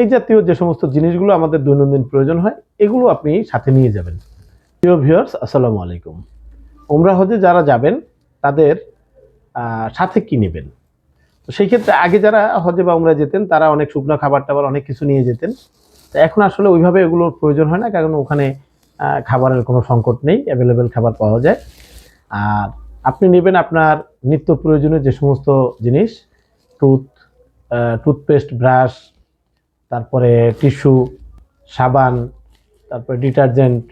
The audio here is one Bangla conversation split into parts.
এই জাতীয় যে সমস্ত জিনিসগুলো আমাদের দৈনন্দিন প্রয়োজন হয়, এগুলো আপনি সাথে নিয়ে যাবেন। প্রিয় ভিউয়ার্স, আসসালামু আলাইকুম। ওমরা হজে যারা যাবেন, তাদের সাথে কি নেবেন? তো সেই ক্ষেত্রে আগে যারা হজে বা ওমরা যেতেন, তারা অনেক শুকনো খাবার টাবার অনেক কিছু নিয়ে যেতেন। তো এখন আসলে ওইভাবে এগুলোর প্রয়োজন হয় না, কারণ ওখানে খাবারের কোনো সংকট নেই অ্যাভেলেবেল খাবার পাওয়া যায়। আর আপনি নেবেন আপনার নিত্য প্রয়োজনীয় যে সমস্ত জিনিস টুথ টুথপেস্ট ব্রাশ তারপরে টিস্যু, সাবান, তারপরে ডিটারজেন্ট,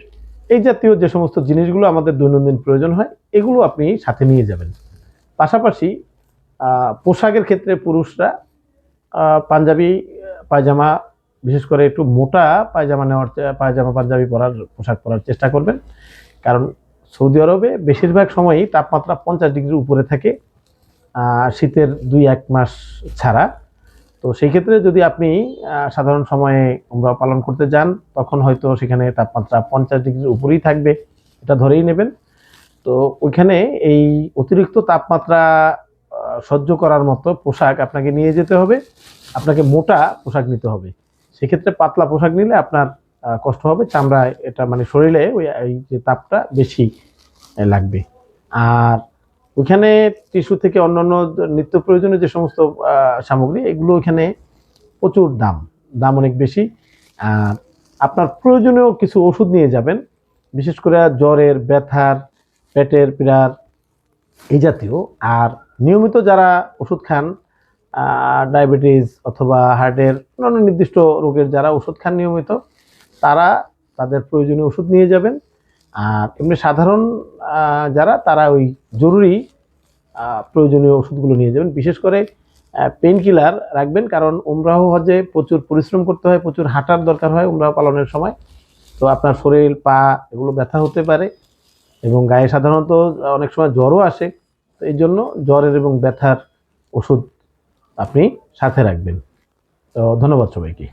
এই জাতীয় যে সমস্ত জিনিসগুলো আমাদের দৈনন্দিন প্রয়োজন হয়, এগুলো আপনি সাথে নিয়ে যাবেন। পাশাপাশি পোশাকের ক্ষেত্রে পুরুষরা পাঞ্জাবি, পায়জামা, বিশেষ করে একটু মোটা পায়জামা নেওয়ার পায়জামা, পাঞ্জাবি পরার, পোশাক পরার চেষ্টা করবেন। কারণ সৌদি আরবে বেশিরভাগ সময়ই তাপমাত্রা পঞ্চাশ ডিগ্রির উপরে থাকে শীতের দুই এক মাস ছাড়া। তো সেই ক্ষেত্রে যদি আপনি সাধারণ সময়ে উমরা পালন করতে যান, তখন হয়তো সেখানে তাপমাত্রা পঞ্চাশ ডিগ্রির উপরেই থাকবে। এটা ধরেই নেবেন। তো ওইখানে এই অতিরিক্ত তাপমাত্রা সহ্য করার মতো পোশাক আপনাকে নিয়ে যেতে হবে। আপনাকে মোটা পোশাক নিতে হবে। সেক্ষেত্রে পাতলা পোশাক নিলে আপনার কষ্ট হবে, চামড়ায় এটা মানে শরীরে ওই যে তাপটা বেশি লাগবে। আর ওইখানে টিস্যু থেকে অন্যান্য নিত্য প্রয়োজনীয় যে সমস্ত সামগ্রী, এগুলো ওইখানে প্রচুর দাম দাম অনেক বেশি। আর আপনার প্রয়োজনীয় কিছু ওষুধ নিয়ে যাবেন, বিশেষ করে জ্বরের, ব্যথার, পেটের পীড়ার, এই জাতীয়। আর নিয়মিত যারা ওষুধ খান ডায়াবেটিস অথবা হার্টের অন্যান্য নির্দিষ্ট রোগের যারা ওষুধ খান নিয়মিত, তারা তাদের প্রয়োজনীয় ওষুধ নিয়ে যাবেন। আর এমনি সাধারণ যারা, তারা ওই জরুরি প্রয়োজনীয় ওষুধগুলো নিয়ে যাবেন। বিশেষ করে পেইন কিলার রাখবেন, কারণ উমরাহ হজে প্রচুর পরিশ্রম করতে হয়, প্রচুর হাঁটার দরকার হয় উমরাহ পালনের সময়। তো আপনার শরীর, পা, এগুলো ব্যথা হতে পারে এবং গায়ে সাধারণত অনেক সময় জ্বরও আসে। তো এই জন্য জ্বরের এবং ব্যথার ওষুধ আপনি সাথে রাখবেন। তো ধন্যবাদ সবাইকে।